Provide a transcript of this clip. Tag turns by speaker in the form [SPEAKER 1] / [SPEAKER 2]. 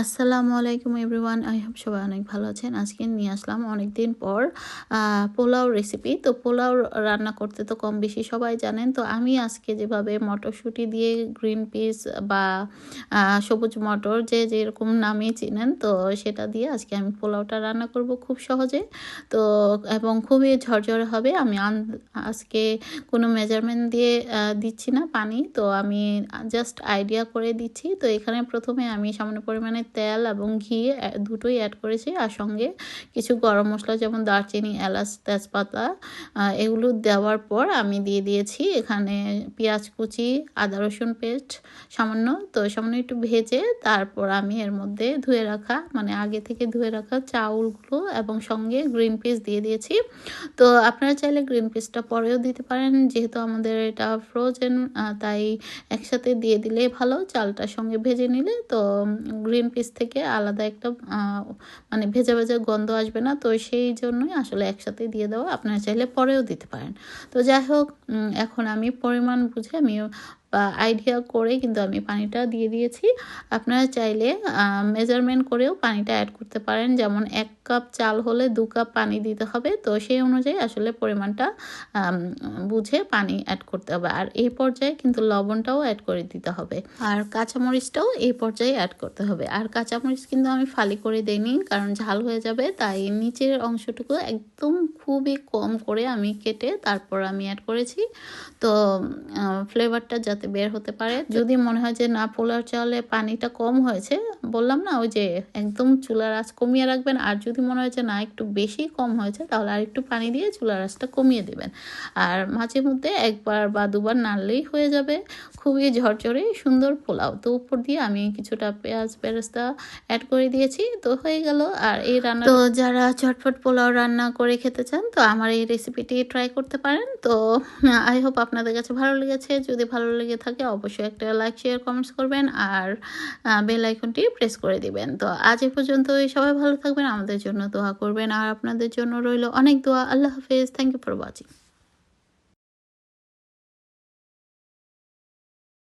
[SPEAKER 1] আসসালামু আলাইকুম everyone, I hope সবাই অনেক ভালো আছেন। আজকে নিয়ে আসলাম অনেক দিন পর পোলাও রেসিপি তো পোলাও রান্না করতে তো কম বেশি সবাই জানেন। তো আমি আজকে যেভাবে মটরশুঁটি দিয়ে গ্রিন পিস বা সবুজ মটর যে যেরকম নামে চিনেন, তো সেটা দিয়ে আজকে আমি পোলাওটা রান্না করব খুব সহজে। তো, এবং খুবই ঝরঝরে হবে। আমি আজকে কোনো মেজারমেন্ট দিয়ে দিচ্ছি না পানি। তো আমি জাস্ট আইডিয়া করে দিচ্ছি। তো এখানে প্রথমে আমি সামান্য পরিমাণে তেল এবং ঘি দুটোই অ্যাড করেছি। আর সঙ্গে কিছু গরম মশলা যেমন দারচিনি, এলাচ, তেজপাতা এগুলো দেওয়ার পর আমি দিয়ে দিয়েছি এখানে পেঁয়াজ কুচি, আদা রসুন পেস্ট সামান্য। তো সামান্য একটু ভেজে তারপর আমি এর মধ্যে ধুয়ে রাখা মানে আগে থেকে ধুয়ে রাখা চাউলগুলো এবং সঙ্গে গ্রিন পিস দিয়ে দিয়েছি। তো আপনারা চাইলে গ্রিন পিসটা পরেও দিতে পারেন, যেহেতু আমাদের এটা ফ্রোজেন তাই একসাথে দিয়ে দিলে ভালো, চালটার সঙ্গে ভেজে নিলে তো গ্রিন পিস থেকে আলাদা একটা মানে ভেজা ভেজা গন্ধ আসবে না। তো সেই জন্যই আসলে একসাথে দিয়ে দেওয়া। আপনারা চাইলে পরেও দিতে পারেন। তো যাই হোক এখন আমি পরিমাণ বুঝে আমি আইডিয়া করে কিন্তু আমি পানিটা দিয়ে দিয়েছি। আপনারা চাইলে মেজারমেন্ট করেও পানিটা অ্যাড করতে পারেন। যেমন এক কাপ চাল হলে দু কাপ পানি দিতে হবে। তো সেই অনুযায়ী আসলে পরিমাণটা বুঝে পানি অ্যাড করতে হবে। আর এই পর্যায়ে কিন্তু লবণটাও অ্যাড করে দিতে হবে। আর কাঁচামরিচটাও এই পর্যায়ে অ্যাড করতে হবে। আর কাঁচামরিচ কিন্তু আমি ফালি করে দেইনি, কারণ ঝাল হয়ে যাবে। তাই নিচের অংশটুকু একদম খুবই কম করে আমি কেটে তারপর আমি অ্যাড করেছি। তো ফ্লেভারটা যাতে বের হতে পারে। যদি মনে হয় যে না পোলার চালে পানিটা কম হয়েছে বললাম না ওই যে একদম চুলার আঁচ কমিয়ে রাখবেন। আর যদি মনে হয় যে না একটু বেশি কম হয়েছে তাহলে আর একটু পানি দিয়ে চুলার আঁচটা কমিয়ে দেবেন। আর মাঝে মধ্যে একবার বা দুবার নাড়লেই হয়ে যাবে। খুবই ঝরঝরে সুন্দর পোলাও। তো উপর দিয়ে আমি কিছুটা পেঁয়াজ বেরেস্তা অ্যাড করে দিয়েছি। তো হয়ে গেল। আর এই রান্না তো যারা চটপট পোলাও রান্না করে খেতে চান তো আমার এই রেসিপিটি ট্রাই করতে পারেন। তো আই হোপ আপনাদের কাছে ভালো লেগেছে। যদি ভালো লেগে থাকে অবশ্যই একটা লাইক শেয়ার কমেন্টস করবেন আর বেল আইকনটি প্রেস করে দিবেন। তো আজ এ পর্যন্ত সবাই ভালো থাকবেন, আমাদের জন্য দোয়া করবেন। আর আপনাদের জন্য রইল অনেক দোয়া। আল্লাহ হাফেজ। Thank you for watching